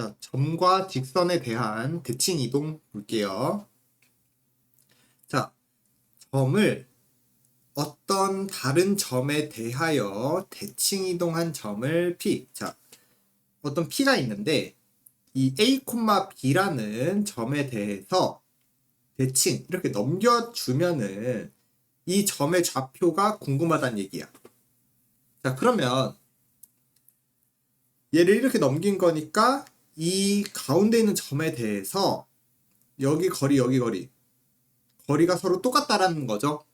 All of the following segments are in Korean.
자, 점과 직선에 대한 대칭 이동 볼게요. 자, 점을 어떤 다른 점에 대하여 대칭 이동한 점을 P. 자, 어떤 P가 있는데 이 A, B라는 점에 대해서 대칭 이렇게 넘겨주면은 이 점의 좌표가 궁금하다는 얘기야. 자, 그러면 얘를 이렇게 넘긴 거니까 이 가운데 있는 점에 대해서 여기 거리, 여기 거리. 거리가 서로 똑같다라는 거죠.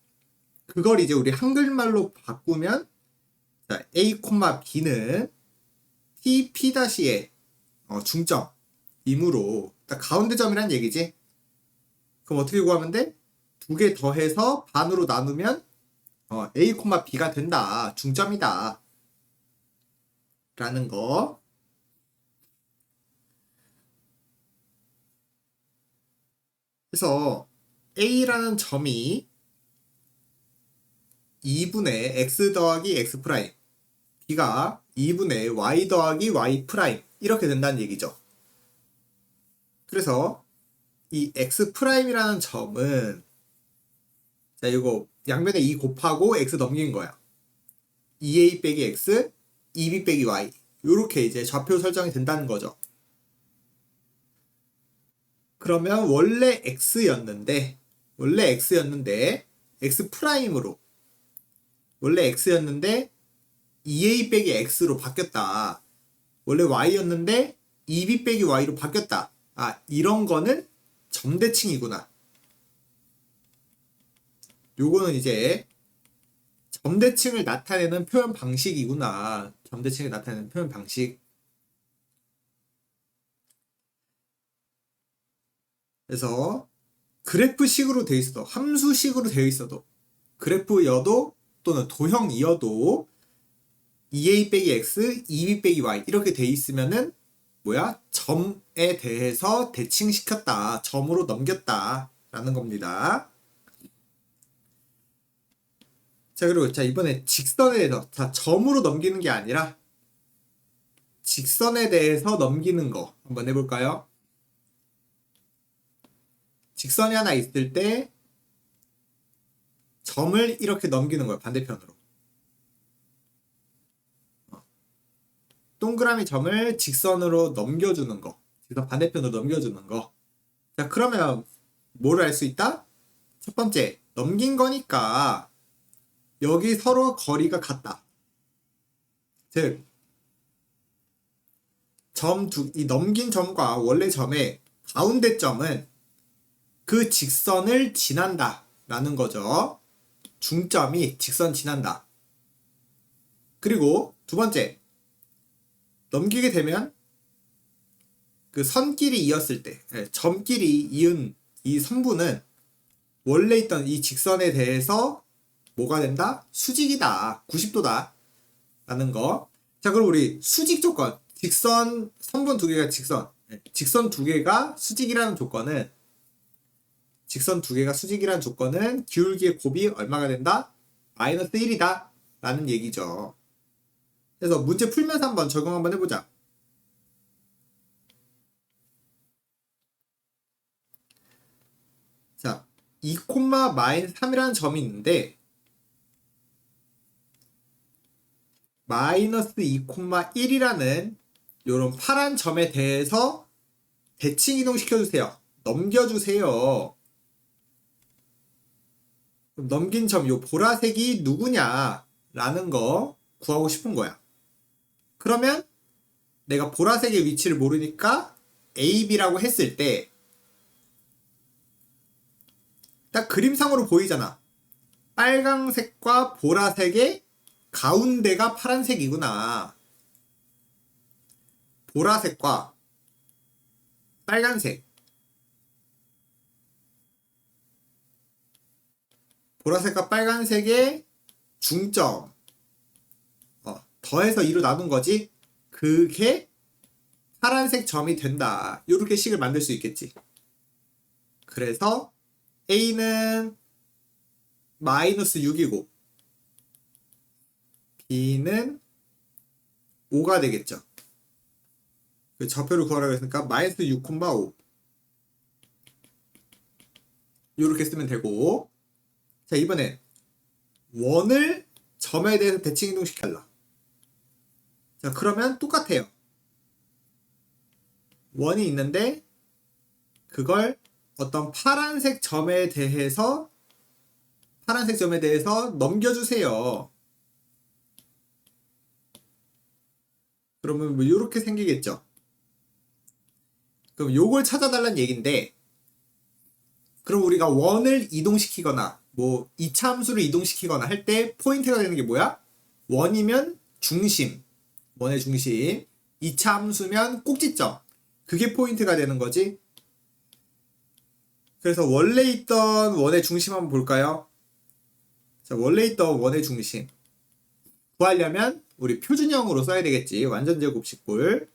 그걸 이제 우리 한글말로 바꾸면 자, A, B는 T, P-의 어, 중점이므로 딱 가운데 점이란 얘기지. 그럼 어떻게 구하면 돼? 두 개 더해서 반으로 나누면 어, A, B가 된다. 중점이다. 라는 거. 그래서 A라는 점이 2분의 x 더하기 x 프라임 B가 2분의 y 더하기 y 프라임 이렇게 된다는 얘기죠. 그래서 이 x 프라임이라는 점은 자 이거 양면에 2 곱하고 x 넘긴 거야. 2a 빼기 x, 2b 빼기 y 이렇게 이제 좌표 설정이 된다는 거죠. 그러면 원래 x였는데 원래 x였는데 x 프라임으로 원래 x였는데 2a 빼기 x로 바뀌었다. 원래 y였는데 2b 빼기 y로 바뀌었다. 아 이런 거는 점대칭이구나. 요거는 이제 점대칭을 나타내는 표현 방식이구나. 점대칭을 나타내는 표현 방식. 그래서 그래프식으로 되어 있어도 함수식으로 되어 있어도 그래프여도 또는 도형이어도 2a 빼기 x, 2b 빼기 y 이렇게 돼 있으면은 뭐야? 점에 대해서 대칭시켰다. 점으로 넘겼다. 라는 겁니다. 자, 그리고 자, 이번에 직선에 대해서 자, 점으로 넘기는 게 아니라 직선에 대해서 넘기는 거 한번 해볼까요? 직선이 하나 있을 때 점을 이렇게 넘기는 거예요. 반대편으로. 어. 동그라미 점을 직선으로 넘겨주는 거. 직선 반대편으로 넘겨주는 거. 자, 그러면 뭐를 알 수 있다? 첫 번째, 넘긴 거니까 여기 서로 거리가 같다. 즉, 점 두, 이 넘긴 점과 원래 점의 가운데 점은 그 직선을 지난다. 라는 거죠. 중점이 직선 지난다. 그리고 두 번째, 넘기게 되면 그 선끼리 이었을 때, 예, 점끼리 이은 이 선부는 원래 있던 이 직선에 대해서 뭐가 된다? 수직이다. 90도다. 라는 거. 자, 그럼 우리 수직 조건. 직선, 선분 두 개가 직선. 예, 직선 두 개가 수직이라는 조건은 직선 두 개가 수직이라는 조건은 기울기의 곱이 얼마가 된다? 마이너스 1이다. 라는 얘기죠. 그래서 문제 풀면서 한번 적용 한번 해보자. 자, 2, 마이너스 3이라는 점이 있는데 마이너스 2,1이라는 이런 파란 점에 대해서 대칭 이동시켜주세요. 넘겨주세요. 넘긴 점, 요 보라색이 누구냐라는 거 구하고 싶은 거야. 그러면 내가 보라색의 위치를 모르니까 A, B라고 했을 때 딱 그림상으로 보이잖아. 빨강색과 보라색의 가운데가 파란색이구나. 보라색과 빨간색. 보라색과 빨간색의 중점. 어, 더해서 2로 나눈 거지. 그게 파란색 점이 된다. 이렇게 식을 만들 수 있겠지. 그래서 A는 마이너스 6이고 B는 5가 되겠죠. 그 좌표를 구하라고 했으니까 마이너스 6,5 이렇게 쓰면 되고 자 이번엔 원을 점에 대해서 대칭 이동시켜라. 자 그러면 똑같아요. 원이 있는데 그걸 어떤 파란색 점에 대해서 파란색 점에 대해서 넘겨주세요. 그러면 뭐 이렇게 생기겠죠? 그럼 요걸 찾아달라는 얘기인데 그럼 우리가 원을 이동시키거나 뭐 이차함수를 이동시키거나 할 때 포인트가 되는 게 뭐야? 원이면 중심, 원의 중심, 이차함수면 꼭지점. 그게 포인트가 되는 거지. 그래서 원래 있던 원의 중심 한번 볼까요? 자, 원래 있던 원의 중심. 구하려면 우리 표준형으로 써야 되겠지. 완전 제곱식불.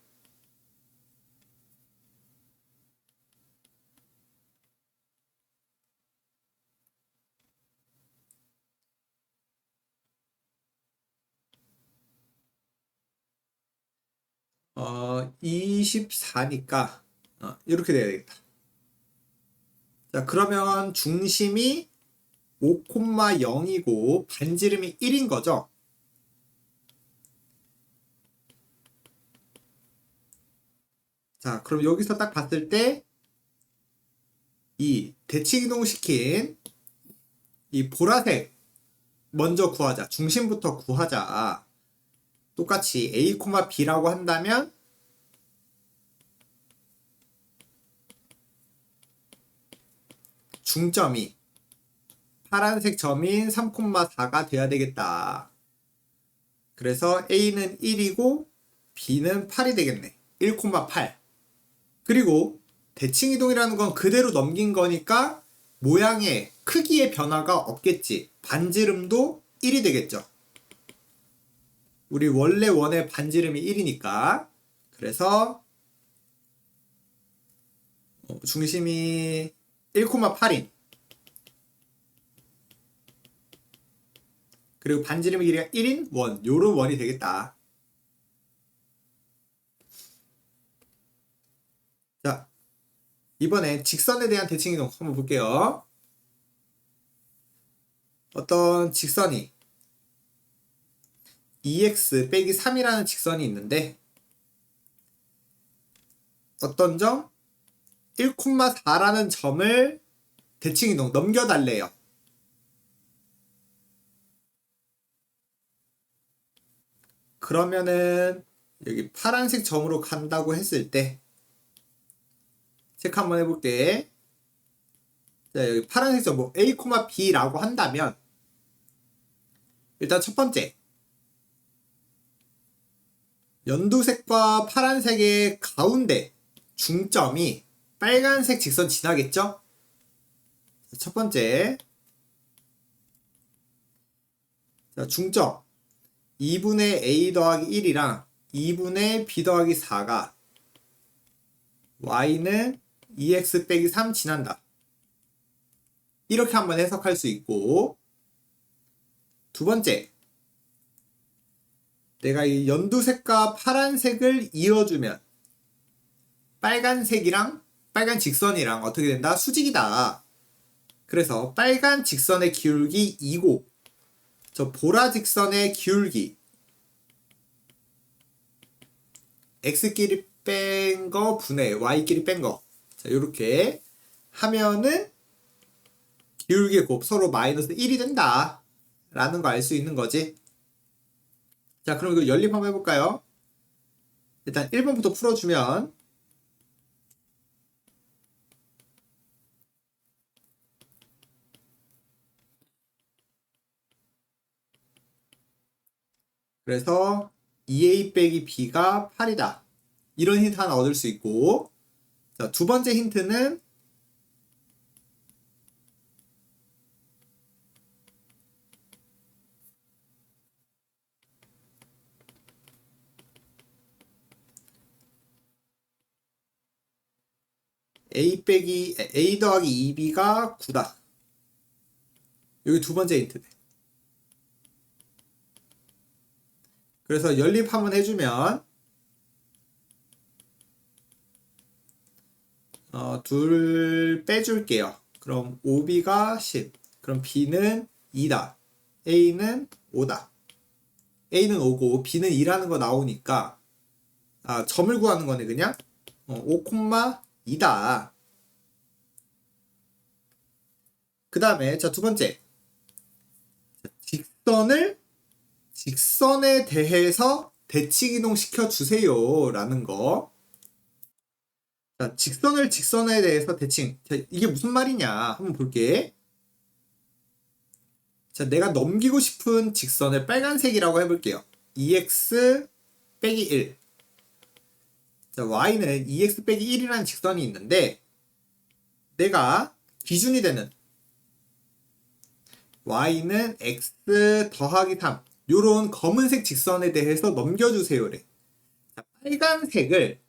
어, 24니까 어, 이렇게 돼야 되겠다. 자, 그러면 중심이 5,0이고 반지름이 1인 거죠? 자, 그럼 여기서 딱 봤을 때 이 대칭 이동시킨 이 보라색 먼저 구하자. 중심부터 구하자. 똑같이 a, b라고 한다면 중점이 파란색 점인 3,4가 돼야 되겠다. 그래서 a는 1이고 b는 8이 되겠네. 1,8. 그리고 대칭 이동이라는 건 그대로 넘긴 거니까 모양의 크기의 변화가 없겠지. 반지름도 1이 되겠죠. 우리 원래 원의 반지름이 1이니까. 그래서 어, 중심이 1,8인. 그리고 반지름의 길이가 1인 원. 요런 원이 되겠다. 자 이번에 직선에 대한 대칭 이동 한번 볼게요. 어떤 직선이 2x 빼기 3이라는 직선이 있는데 어떤 점 1,4라는 점을 대칭 이동 넘겨달래요. 그러면은 여기 파란색 점으로 간다고 했을 때 체크 한번 해볼게. 자, 여기 파란색 점, 뭐 A, B라고 한다면 일단 첫 번째 연두색과 파란색의 가운데 중점이 빨간색 직선 지나겠죠? 첫 번째 자, 중점 2분의 a 더하기 1이랑 2분의 b 더하기 4가 y는 2x 빼기 3 지난다. 이렇게 한번 해석할 수 있고 두 번째 내가 이 연두색과 파란색을 이어주면 빨간색이랑 빨간 직선이랑 어떻게 된다? 수직이다. 그래서 빨간 직선의 기울기 2고 저 보라 직선의 기울기 x끼리 뺀 거 분의 y끼리 뺀 거. 자, 이렇게 하면은 기울기의 곱 서로 마이너스 1이 된다. 라는 거 알 수 있는 거지. 자, 그럼 이거 연립 한번 해볼까요? 일단 1번부터 풀어주면 그래서 2a 빼기 b가 8이다. 이런 힌트 하나 얻을 수 있고 자, 두 번째 힌트는 a 빼기 a 더하기 2b가 9다. 여기 두 번째 힌트네. 그래서 연립 한번 해주면 어, 둘 빼줄게요. 그럼 OB가 10. 그럼 B는 2다. A는 5다. A는 5고 B는 2라는 거 나오니까 아, 점을 구하는 거네 그냥. 어, 5,2다. 그 다음에 자 두 번째 직선을 직선에 대해서 대칭 이동 시켜 주세요라는 거. 자, 직선을 직선에 대해서 대칭. 자, 이게 무슨 말이냐? 한번 볼게. 자, 내가 넘기고 싶은 직선을 빨간색이라고 해볼게요. 2x 빼기 1. 자, y는 2x 빼기 1이라는 직선이 있는데, 내가 기준이 되는 y는 x 더하기 3. 요런 검은색 직선에 대해서 넘겨주세요래. 자, 빨간색을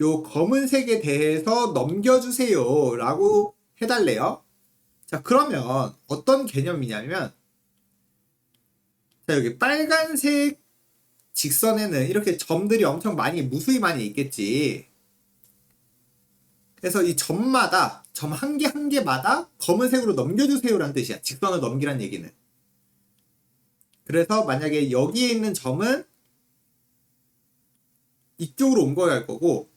요 검은색에 대해서 넘겨주세요. 라고 해달래요. 자, 그러면 어떤 개념이냐면, 자, 여기 빨간색 직선에는 이렇게 점들이 엄청 많이, 무수히 많이 있겠지. 그래서 이 점마다, 점 한 개 한 개마다 검은색으로 넘겨주세요라는 뜻이야. 직선을 넘기란 얘기는. 그래서 만약에 여기에 있는 점은 이쪽으로 옮겨갈 거고,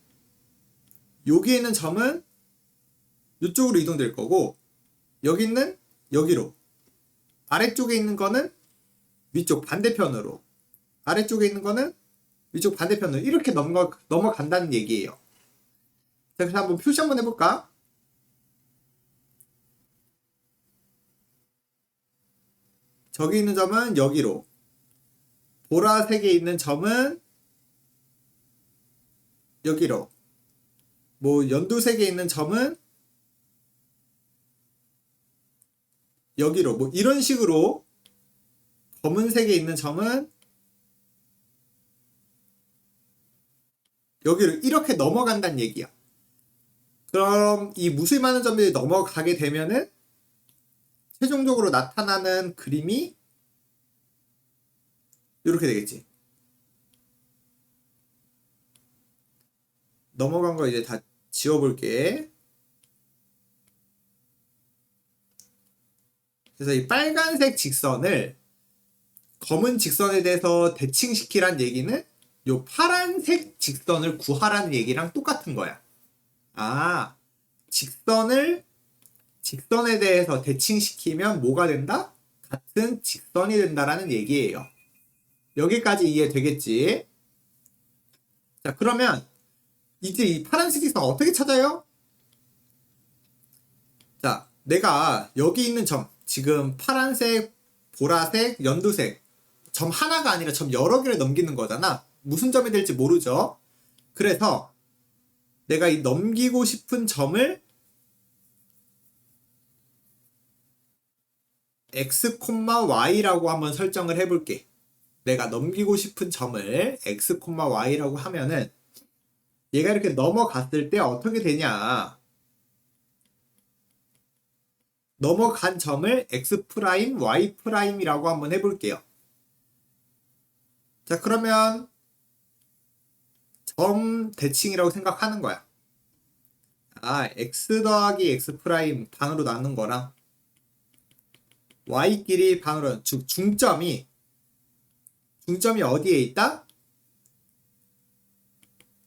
여기에 있는 점은 이쪽으로 이동될 거고, 여기 있는 여기로. 아래쪽에 있는 거는 위쪽 반대편으로. 아래쪽에 있는 거는 위쪽 반대편으로. 이렇게 넘어, 넘어간다는 얘기예요. 자, 그래서 한번 표시 한번 해볼까? 저기 있는 점은 여기로. 보라색에 있는 점은 여기로. 뭐 연두색에 있는 점은 여기로. 뭐 이런 식으로 검은색에 있는 점은 여기로 이렇게 넘어간다는 얘기야. 그럼 이 무수히 많은 점들이 넘어가게 되면은 최종적으로 나타나는 그림이 이렇게 되겠지. 넘어간 거 이제 다 지워볼게. 그래서 이 빨간색 직선을 검은 직선에 대해서 대칭시키란 얘기는 요 파란색 직선을 구하라는 얘기랑 똑같은 거야. 아, 직선을 직선에 대해서 대칭시키면 뭐가 된다? 같은 직선이 된다라는 얘기예요. 여기까지 이해 되겠지? 자, 그러면 이제 이 파란색 직선 어떻게 찾아요? 자, 내가 여기 있는 점, 지금 파란색, 보라색, 연두색, 점 하나가 아니라 점 여러 개를 넘기는 거잖아. 무슨 점이 될지 모르죠? 그래서 내가 이 넘기고 싶은 점을 x, y라고 한번 설정을 해볼게. 내가 넘기고 싶은 점을 x, y라고 하면은 얘가 이렇게 넘어갔을 때 어떻게 되냐? 넘어간 점을 x 프라임, y 프라임이라고 한번 해볼게요. 자, 그러면 점 대칭이라고 생각하는 거야. 아, x 더하기 x 프라임 반으로 나눈 거랑 y끼리 반으로 즉 중점이 중점이 어디에 있다?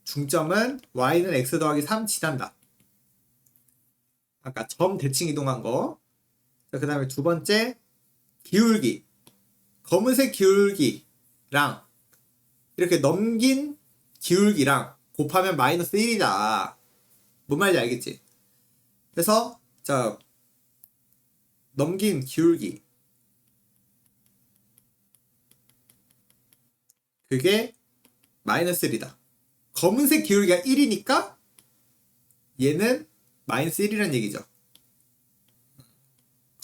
중점은 y는 x 더하기 3 지난다. 아까 점 대칭 이동한 거. 그 다음에 두 번째 기울기. 검은색 기울기랑 이렇게 넘긴 기울기랑 곱하면 마이너스 1이다. 뭔 말인지 알겠지? 그래서 자 넘긴 기울기 그게 마이너스 1이다. 검은색 기울기가 1이니까 얘는 마이너스 1이라는 얘기죠.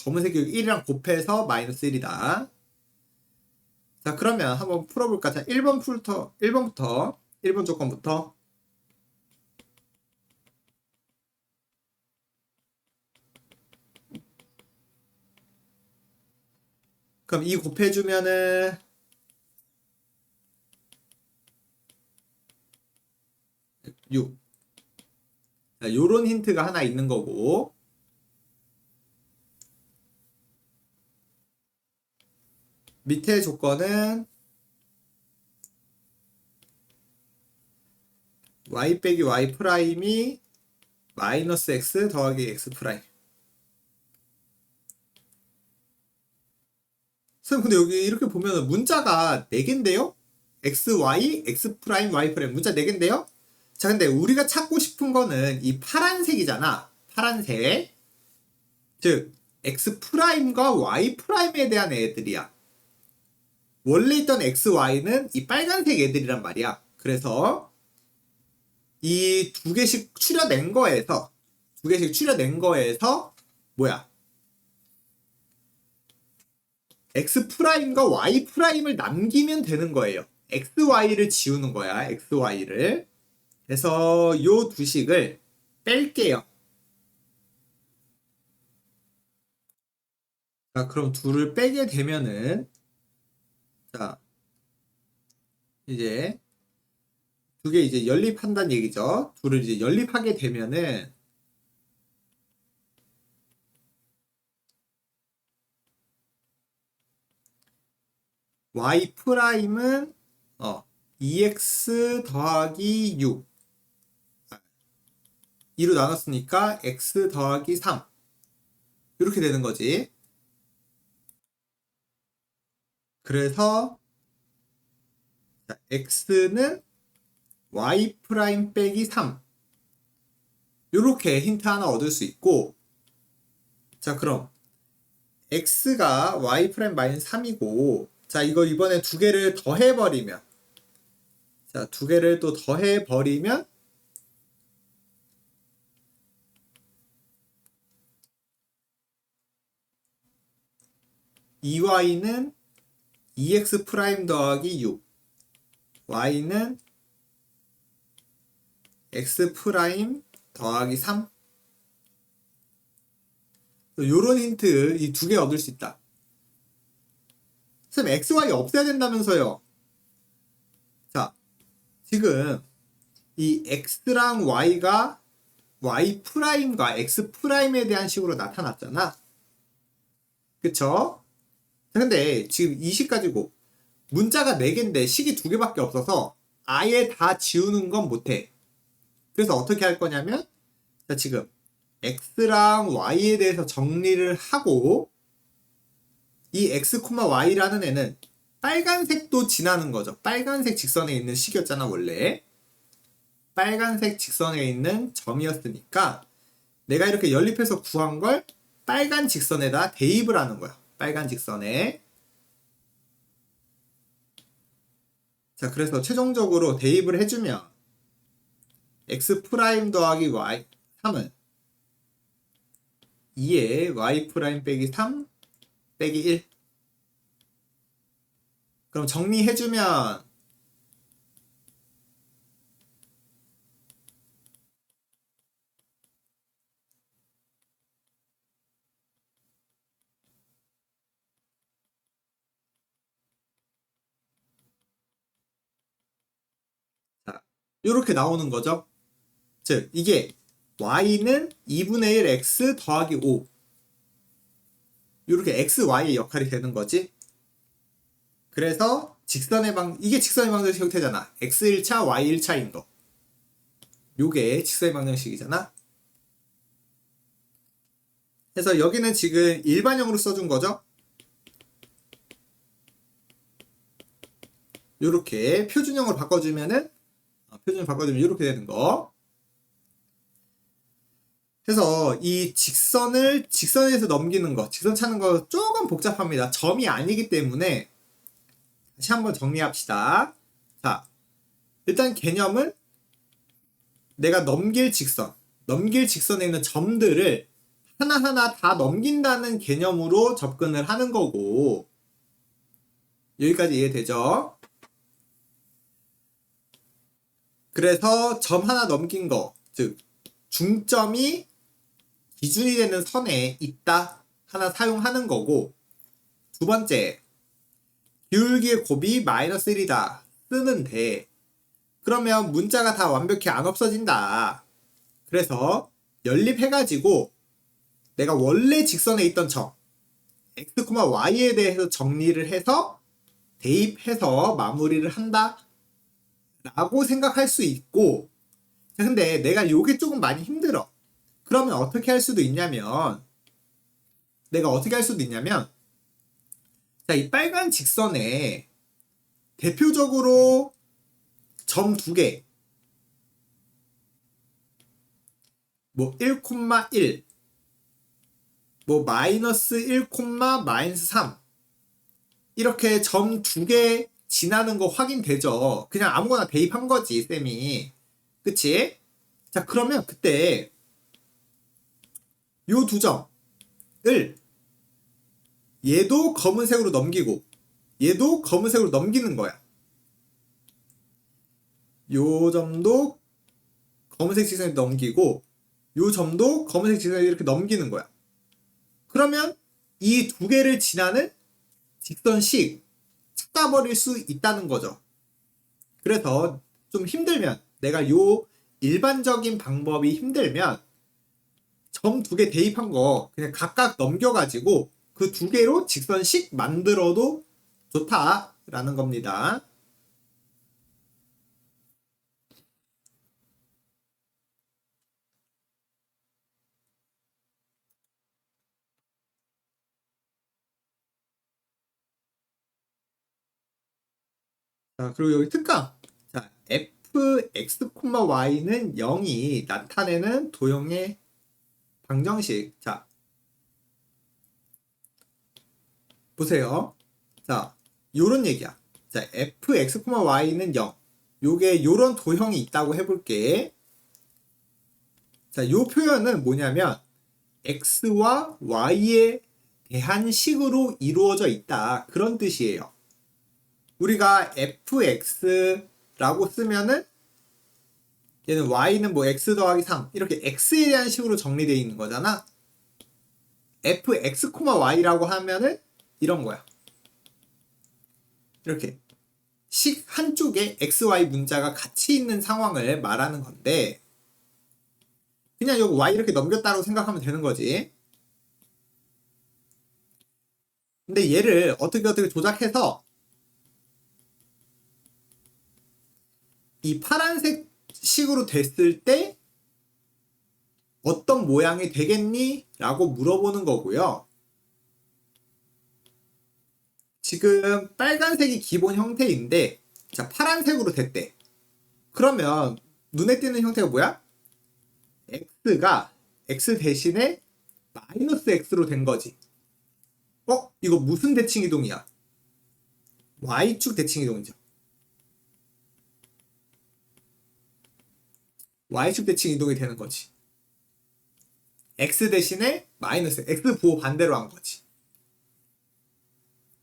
검은색 기울기 1이랑 곱해서 마이너스 1이다. 자, 그러면 한번 풀어볼까? 자, 1번부터, 1번부터, 1번 조건부터. 그럼 이 곱해주면은, 육 자, 요런 힌트가 하나 있는 거고. 밑에 조건은 y 빼기 y 프라임이 마이너스 x 더하기 x 프라임. 선생님 근데 여기 이렇게 보면 문자가 4개인데요? x, y, x 프라임, y 프라임 문자 4개인데요? 자 근데 우리가 찾고 싶은 거는 이 파란색이잖아. 파란색. 즉 x 프라임과 y 프라임에 대한 애들이야. 원래 있던 x, y는 이 빨간색 애들이란 말이야. 그래서 이 두 개씩 추려낸 거에서 두 개씩 추려낸 거에서 뭐야? x 프라임과 y 프라임을 남기면 되는 거예요. x, y를 지우는 거야. x, y를. 그래서 요 두 식을 뺄게요. 자, 그럼 둘을 빼게 되면은 자, 이제 두 개 이제 연립한다는 얘기죠. 둘을 이제 연립하게 되면은 y 프라임은 어 2x 더하기 6 2로 나눴으니까 x 더하기 3 이렇게 되는 거지. 그래서 자, x는 y 프라임 빼기 3 이렇게 힌트 하나 얻을 수 있고 자 그럼 x가 y 프라임 마이너스 3이고 자 이거 이번에 두 개를 더해 버리면 자 두 개를 또 더해 버리면 이 y는 2x 프라임 더하기 6 y는 x 프라임 더하기 3 요런 힌트 이 두 개 얻을 수 있다. 쌤 x, y 없애야 된다면서요. 자, 지금 이 x랑 y가 y 프라임과 x 프라임에 대한 식으로 나타났잖아. 그쵸? 근데 지금 이 식 가지고 문자가 4개인데 식이 2개밖에 없어서 아예 다 지우는 건 못해. 그래서 어떻게 할 거냐면 자 지금 x랑 y에 대해서 정리를 하고 이 x, y라는 애는 빨간색도 지나는 거죠. 빨간색 직선에 있는 식이었잖아 원래. 빨간색 직선에 있는 점이었으니까 내가 이렇게 연립해서 구한 걸 빨간 직선에다 대입을 하는 거야. 빨간 직선에. 자, 그래서 최종적으로 대입을 해주면 x 프라임 더하기 y 3은 2에 y 프라임 빼기 3 빼기 1 그럼 정리해주면 자, 이렇게 나오는 거죠. 즉, 이게 y는 2분의 1 x 더하기 5 이렇게 x, y의 역할이 되는 거지. 그래서 직선의 방 이게 직선의 방정식 형태잖아. x 1차, y 1차인 거. 요게 직선의 방정식이잖아. 그래서 여기는 지금 일반형으로 써준 거죠. 요렇게 표준형으로 바꿔주면은 어, 표준형 바꿔주면 이렇게 되는 거. 그래서 이 직선을 직선에서 넘기는 거, 직선 찾는 거 조금 복잡합니다. 점이 아니기 때문에 다시 한번 정리합시다. 자, 일단 개념은 내가 넘길 직선, 넘길 직선에 있는 점들을 하나하나 다 넘긴다는 개념으로 접근을 하는 거고 여기까지 이해되죠? 그래서 점 하나 넘긴 거, 즉 중점이 기준이 되는 선에 있다 하나 사용하는 거고 두 번째 기울기의 곱이 마이너스 1이다 쓰는데 그러면 문자가 다 완벽히 안 없어진다. 그래서 연립해가지고 내가 원래 직선에 있던 점 x, y에 대해서 정리를 해서 대입해서 마무리를 한다 라고 생각할 수 있고 자, 근데 내가 요게 조금 많이 힘들어 그러면 어떻게 할 수도 있냐면 내가 어떻게 할 수도 있냐면 자, 이 빨간 직선에 대표적으로 점 두 개, 뭐 1,1, 뭐 마이너스 1, 마이너스 3 이렇게 점 두 개 지나는 거 확인되죠? 그냥 아무거나 대입한 거지, 쌤이. 그치? 자, 그러면 그때 요 두 점을 얘도 검은색으로 넘기고 얘도 검은색으로 넘기는 거야. 요 점도 검은색 직선에 넘기고 요 점도 검은색 직선에 이렇게 넘기는 거야. 그러면 이 두 개를 지나는 직선씩 찾아버릴 수 있다는 거죠. 그래서 좀 힘들면 내가 요 일반적인 방법이 힘들면 점 두 개 대입한 거 그냥 각각 넘겨가지고 그 두 개로 직선씩 만들어도 좋다라는 겁니다. 자, 그리고 여기 특강. 자, fx, y는 0이 나타내는 도형의 방정식. 자, 보세요. 자, 요런 얘기야. 자, fx, y는 0. 요게 요런 도형이 있다고 해볼게. 자, 요 표현은 뭐냐면 x와 y에 대한 식으로 이루어져 있다. 그런 뜻이에요. 우리가 fx라고 쓰면은 얘는 y는 뭐 x 더하기 3 이렇게 x에 대한 식으로 정리되어 있는 거잖아. fx, y라고 하면은 이런 거야. 이렇게 식 한쪽에 xy 문자가 같이 있는 상황을 말하는 건데 그냥 여기 y 이렇게 넘겼다고 생각하면 되는 거지. 근데 얘를 어떻게 어떻게 조작해서 이 파란색 식으로 됐을 때 어떤 모양이 되겠니? 라고 물어보는 거고요. 지금 빨간색이 기본 형태인데 자 파란색으로 됐대. 그러면 눈에 띄는 형태가 뭐야? x가 x 대신에 마이너스 x로 된 거지. 어? 이거 무슨 대칭 이동이야? y축 대칭 이동이죠. Y축 대칭 이동이 되는 거지. x 대신에 마이너스 x 부호 반대로 한 거지.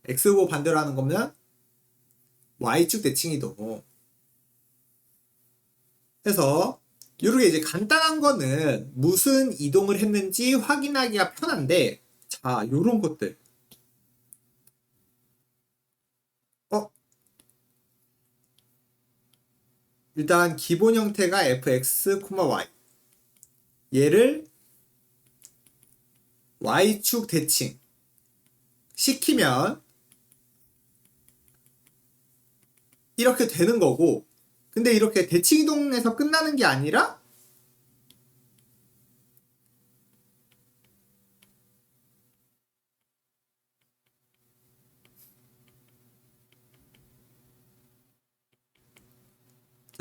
x 부호 반대로 하는 거면 y축 대칭 이동. 해서 이렇게 이제 간단한 거는 무슨 이동을 했는지 확인하기가 편한데 자 요런 것들 어 일단 기본 형태가 fx, y. 얘를 y축 대칭 시키면 이렇게 되는 거고 근데 이렇게 대칭 이동에서 끝나는 게 아니라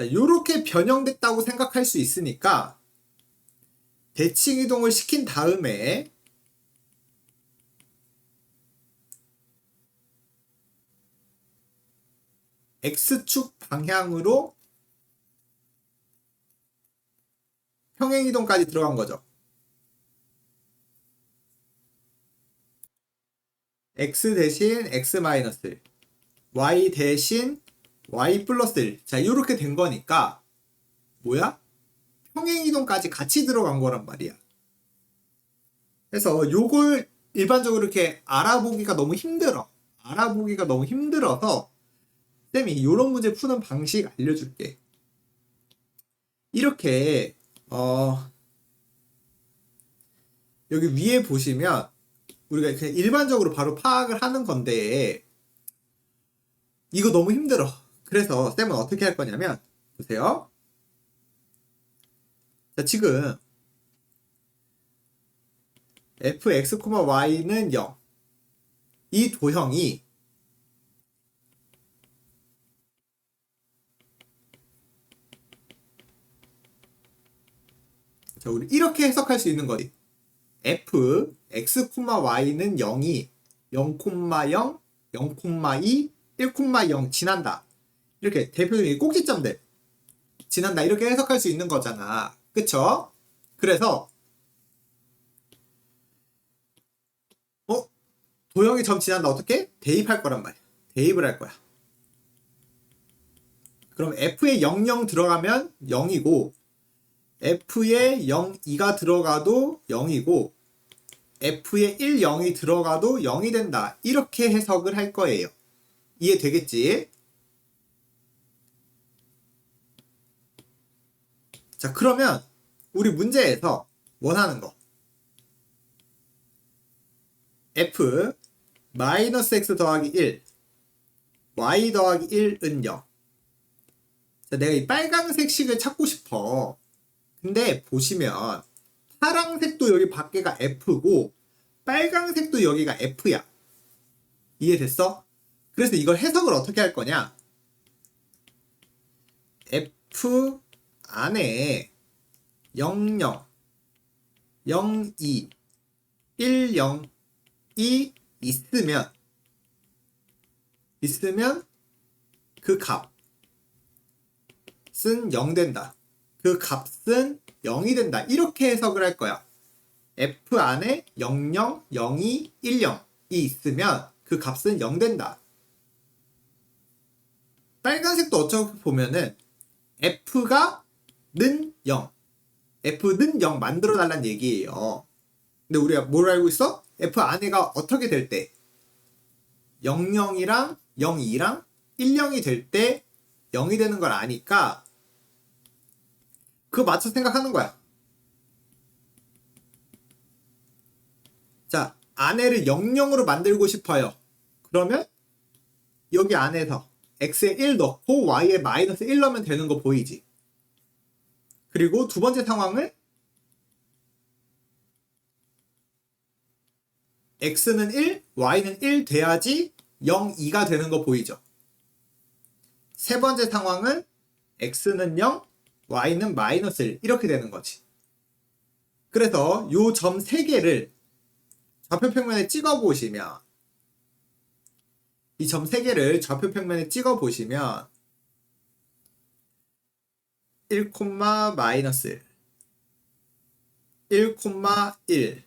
자, 요렇게 변형됐다고 생각할 수 있으니까 대칭 이동을 시킨 다음에 X축 방향으로 평행 이동까지 들어간 거죠. X 대신 X 마이너스 Y 대신 Y 플러스 1. 자, 이렇게 된 거니까 뭐야? 평행 이동까지 같이 들어간 거란 말이야. 그래서 요걸 일반적으로 이렇게 알아보기가 너무 힘들어. 알아보기가 너무 힘들어서 쌤이 이런 문제 푸는 방식 알려줄게. 이렇게 어 여기 위에 보시면 우리가 그냥 일반적으로 바로 파악을 하는 건데 이거 너무 힘들어. 그래서 쌤은 어떻게 할 거냐면 보세요. 자, 지금 fx, y는 0. 이 도형이 자, 우리 이렇게 해석할 수 있는 거지. f, x, y는 0이 0, 0, 0, 2, 1, 0 지난다. 이렇게 대표적인 꼭지점들 지난다 이렇게 해석할 수 있는 거잖아. 그쵸? 그래서 어? 도형이 점 지난다 어떻게? 대입할 거란 말이야. 대입을 할 거야. 그럼 f에 00 들어가면 0이고 f에 0, 2가 들어가도 0이고 f에 1, 0이 들어가도 0이 된다. 이렇게 해석을 할 거예요. 이해 되겠지? 자, 그러면 우리 문제에서 원하는 거 f 마이너스 x 더하기 1 y 더하기 1은 0 자, 내가 이 빨강색 식을 찾고 싶어 근데 보시면 파랑색도 여기 밖에가 F고 빨강색도 여기가 F야. 이해됐어? 그래서 이걸 해석을 어떻게 할 거냐? F 안에 00, 02, 10이 있으면 있으면 그 값은 0 된다. 그 값은 0이 된다. 이렇게 해석을 할 거야. f 안에 00, 02, 10이 있으면 그 값은 0 된다. 빨간색도 어차피 보면은 f가 는 0, f는 0 만들어 달란 얘기예요. 근데 우리가 뭘 알고 있어? f 안에가 어떻게 될 때? 00이랑 02랑 10이 될 때 0이 되는 걸 아니까 그거 맞춰 생각하는 거야. 자, 안에를 00으로 만들고 싶어요. 그러면 여기 안에서 x에 1 넣고 y에 마이너스 1 넣으면 되는 거 보이지? 그리고 두 번째 상황을 x는 1, y는 1 돼야지 0, 2가 되는 거 보이죠? 세 번째 상황은 x는 0, y는 마이너스 1 이렇게 되는 거지. 그래서 요 점 세 개를 좌표 평면에 찍어 보시면 이 점 세 개를 좌표 평면에 찍어 보시면 1, 마이너스 1, 1,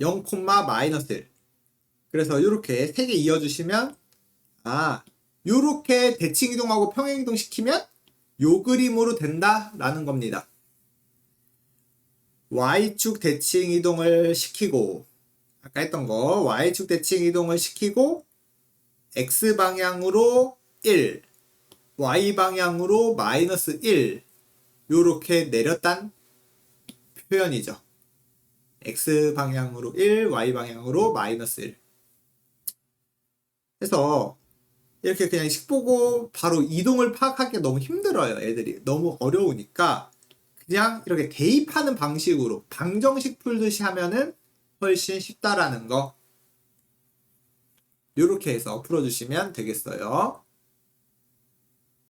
0, 마이너스 1 그래서 이렇게 세 개 이어주시면 아 요렇게 대칭 이동하고 평행 이동 시키면 요 그림으로 된다라는 겁니다. Y축 대칭 이동을 시키고 아까 했던 거 Y축 대칭 이동을 시키고 X 방향으로 1 Y 방향으로 마이너스 1 요렇게 내렸단 표현이죠. X 방향으로 1, Y 방향으로 마이너스 1 그래서 이렇게 그냥 식 보고 바로 이동을 파악하기 너무 힘들어요, 애들이. 너무 어려우니까 그냥 이렇게 대입하는 방식으로 방정식 풀듯이 하면은 훨씬 쉽다라는 거. 이렇게 해서 풀어주시면 되겠어요.